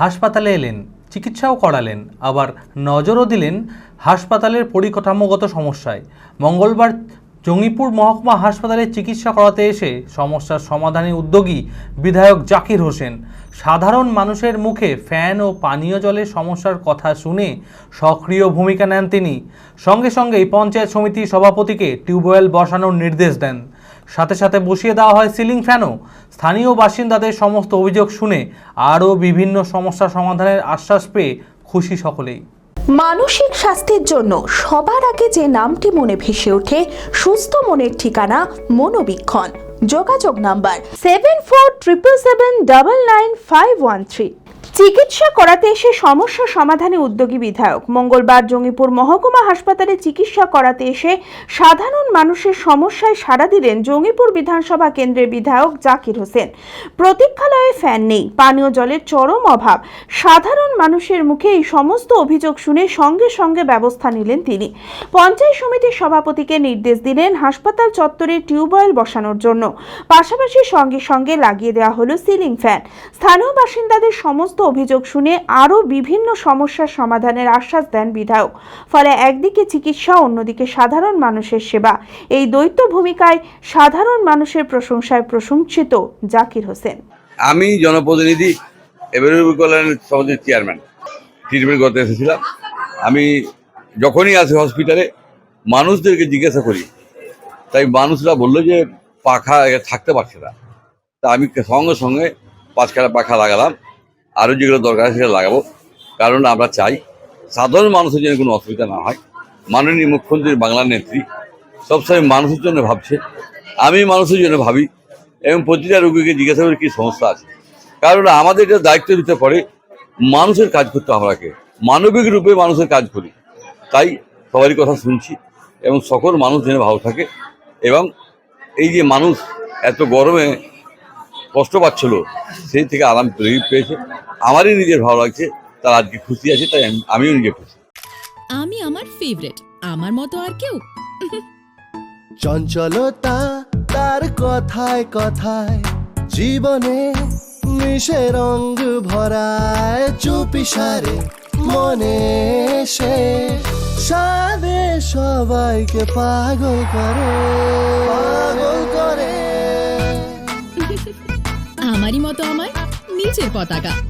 হাসপাতালে এলেন, চিকিৎসাও করালেন, আবার নজরও দিলেন হাসপাতালের পরিকাঠামোগত সমস্যায়। মঙ্গলবার জঙ্গিপুর মহকুমা হাসপাতালে চিকিৎসা করাতে এসে সমস্যার সমাধানে উদ্যোগী বিধায়ক জাকির হোসেন, সাধারণ মানুষের মুখে ফ্যান ও পানীয় জলের সমস্যার কথা শুনে সক্রিয় ভূমিকা নেন তিনি। সঙ্গে সঙ্গেই পঞ্চায়েত সমিতির সভাপতিকে টিউবওয়েল বসানোর নির্দেশ দেন। সাথে সাথে বসিয়ে দেওয়া হয় সিলিং ফ্যানও। স্থানীয় বাসিন্দাদের সমস্ত অভিযোগ শুনে আরও বিভিন্ন সমস্যা সমাধানের আশ্বাস পেয়ে খুশি সকলেই। মানসিক স্বাস্থ্যের জন্য সবার আগে যে নামটি মনে ভেসে ওঠে, সুস্থ মনের ঠিকানা মনোবীক্ষণ। যোগাযোগ number seven four triple seven double nine five one three চিকিৎসা করাতে এসে সমস্যা সমাধানে উদ্যোগী বিধায়ক। মঙ্গলবার জঙ্গিপুর মহকুমা হাসপাতালে চিকিৎসা করাতে এসে সাধারণ মানুষের সমস্যায় সাড়া দিলেন জঙ্গিপুর বিধানসভা কেন্দ্রের বিধায়ক জাকির হোসেন। প্রতীক্ষালয়ে ফ্যান নেই, পানীয় জলের চরম অভাব। সাধারণ মানুষের মুখে এই সমস্ত অভিযোগ শুনে সঙ্গে সঙ্গে ব্যবস্থা নিলেন তিনি। পঞ্চায়েত সমিতির সভাপতিকে নির্দেশ দিলেন হাসপাতাল চত্বরে টিউবওয়েল বসানোর জন্য। পাশাপাশি সঙ্গে সঙ্গে লাগিয়ে দেওয়া হলো সিলিং ফ্যান। স্থানীয় বাসিন্দাদের সমস্ত অভিযোগ শুনে আরও বিভিন্ন সমস্যার সমাধানের আশ্বাস দেন বিধায়ক। ফলে একদিকে চিকিৎসা, অন্যদিকে সাধারণ মানুষের সেবা। এই দ্বৈত ভূমিকায় সাধারণ মানুষের প্রশংসায় প্রশংসিত জাকির হোসেন। আমি জনপ্রতিনিধি কল্যাণ সমিতির চেয়ারম্যান। ট্রিটমেন্ট করতে এসেছিলাম। আমি যখনই আসি হসপিটালে, মানুষদেরকে জিজ্ঞাসা করি। তাই মানুষরা বলল যে পাখা থাকতে পারছে না। তা আমি সঙ্গে সঙ্গে পাঁচখানা পাখা লাগালাম। আরও যেগুলো দরকার আছে সেটা লাগাবো। কারণ আমরা চাই সাধারণ মানুষের যেন কোনো অসুবিধা না হয়। মাননীয় মুখ্যমন্ত্রী বাংলার নেত্রী সবসময় মানুষের জন্য ভাবছে। আমি মানুষের জন্য ভাবি এবং প্রতিটা রোগীকে জিজ্ঞাসা করি কী সমস্যা আছে। কারণ আমাদের এটা দায়িত্ব দিতে পারে মানুষের কাজ করতে আমরাকে মানবিক রূপে মানুষের কাজ করি। তাই সবারই কথা শুনছি এবং সকল মানুষ যেন ভালো থাকে এবং এই যে মানুষ এত গরমে কষ্ট পাচ্ছিল, সেই থেকে আরাম পেয়েছে। আমারই নিজের ভালো লাগছে তার আজকে খুশি আছে তাই আমি- আমিও নিজে খুশি। আমি আমার ফেভারিট আমার মতো আর কেউ। চঞ্চলতা তার কথায় কথায় জীবনে মিশে রঙ ভরায় চুপি সারে মনে সে। সাদে সবাইকে পাগল করে পাগল করে। আমারই মতো আমার নিচের পতাকা।